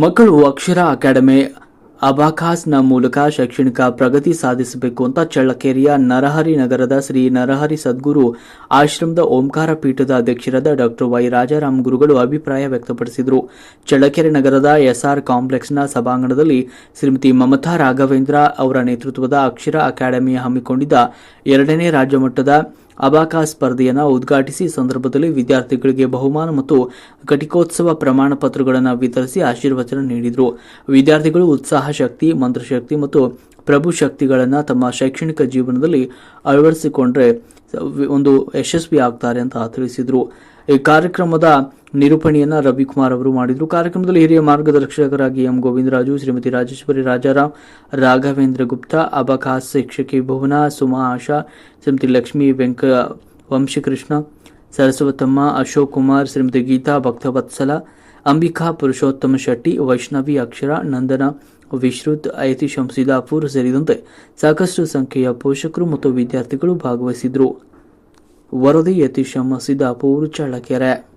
ಮಕ್ಕಳು ಅಕ್ಷರ ಅಕಾಡೆಮಿ ಅಬಾಖಾಸ್ನ ಮೂಲಕ ಶೈಕ್ಷಣಿಕ ಪ್ರಗತಿ ಸಾಧಿಸಬೇಕು ಅಂತ ಚಳ್ಳಕೆರೆಯ ನರಹರಿ ನಗರದ ಶ್ರೀ ನರಹರಿ ಸದ್ಗುರು ಆಶ್ರಮದ ಓಂಕಾರ ಪೀಠದ ಅಧ್ಯಕ್ಷರಾದ ಡಾಕ್ಟರ್ ವೈ ರಾಜಾರಾಮ್ ಗುರುಗಳು ಅಭಿಪ್ರಾಯ ವ್ಯಕ್ತಪಡಿಸಿದರು. ಚಳ್ಳಕೆರೆ ನಗರದ ಎಸ್ಆರ್ ಕಾಂಪ್ಲೆಕ್ಸ್ನ ಸಭಾಂಗಣದಲ್ಲಿ ಶ್ರೀಮತಿ ಮಮತಾ ರಾಘವೇಂದ್ರ ಅವರ ನೇತೃತ್ವದ ಅಕ್ಷರ ಅಕಾಡೆಮಿ ಹಮ್ಮಿಕೊಂಡಿದ್ದ ಎರಡನೇ ರಾಜ್ಯ ಮಟ್ಟದ ಅಬಾಕಾ ಸ್ಪರ್ಧೆಯನ್ನು ಉದ್ಘಾಟಿಸಿ ಸಂದರ್ಭದಲ್ಲಿ ವಿದ್ಯಾರ್ಥಿಗಳಿಗೆ ಬಹುಮಾನ ಮತ್ತು ಘಟಿಕೋತ್ಸವ ಪ್ರಮಾಣ ಪತ್ರಗಳನ್ನು ವಿತರಿಸಿ ಆಶೀರ್ವಚನ ನೀಡಿದರು. ವಿದ್ಯಾರ್ಥಿಗಳು ಉತ್ಸಾಹ ಶಕ್ತಿ ಮಂತ್ರಶಕ್ತಿ ಮತ್ತು ಪ್ರಭು ಶಕ್ತಿಗಳನ್ನು ತಮ್ಮ ಶೈಕ್ಷಣಿಕ ಜೀವನದಲ್ಲಿ ಅಳವಡಿಸಿಕೊಂಡ್ರೆ ಒಂದು ಯಶಸ್ವಿ ಆಗ್ತಾರೆ ಅಂತ ತಿಳಿಸಿದರು. ಈ ಕಾರ್ಯಕ್ರಮದ ನಿರೂಪಣೆಯನ್ನ ರವಿಕುಮಾರ್ ಅವರು ಮಾಡಿದರು. ಕಾರ್ಯಕ್ರಮದಲ್ಲಿ ಹಿರಿಯ ಮಾರ್ಗದರ್ಶಕರಾಗಿ ಎಂ ಗೋವಿಂದರಾಜು, ಶ್ರೀಮತಿ ರಾಜೇಶ್ವರಿ ರಾಜಾರಾಮ್, ರಾಘವೇಂದ್ರ ಗುಪ್ತಾ, ಅಬಕಾಸ್ ಶಿಕ್ಷಕಿ ಭುವನ, ಸುಮಾ ಆಶಾ, ಶ್ರೀಮತಿ ಲಕ್ಷ್ಮೀ ವೆಂಕ, ವಂಶಕೃಷ್ಣ, ಸರಸ್ವತಮ್ಮ, ಅಶೋಕ್ ಕುಮಾರ್, ಶ್ರೀಮತಿ ಗೀತಾ ಭಕ್ತವತ್ಸಲ, ಅಂಬಿಕಾ ಪುರುಷೋತ್ತಮ ಶೆಟ್ಟಿ, ವೈಷ್ಣವಿ ಅಕ್ಷರ, ನಂದನ, ವಿಶ್ರುತ್, ಐತಿ ಶಂಸಿದಾಪುರ್ ಸೇರಿದಂತೆ ಸಾಕಷ್ಟು ಸಂಖ್ಯೆಯ ಪೋಷಕರು ಮತ್ತು ವಿದ್ಯಾರ್ಥಿಗಳು ಭಾಗವಹಿಸಿದ್ರು. ವರದಿ ಯತೀಶಮ್ಮ ಸಿದ್ದಾಪುರ್ ಚಳ್ಳಕೆರೆ.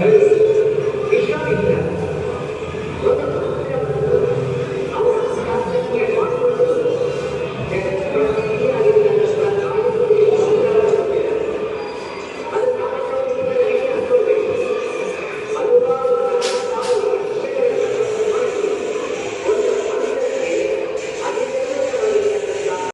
Amazing.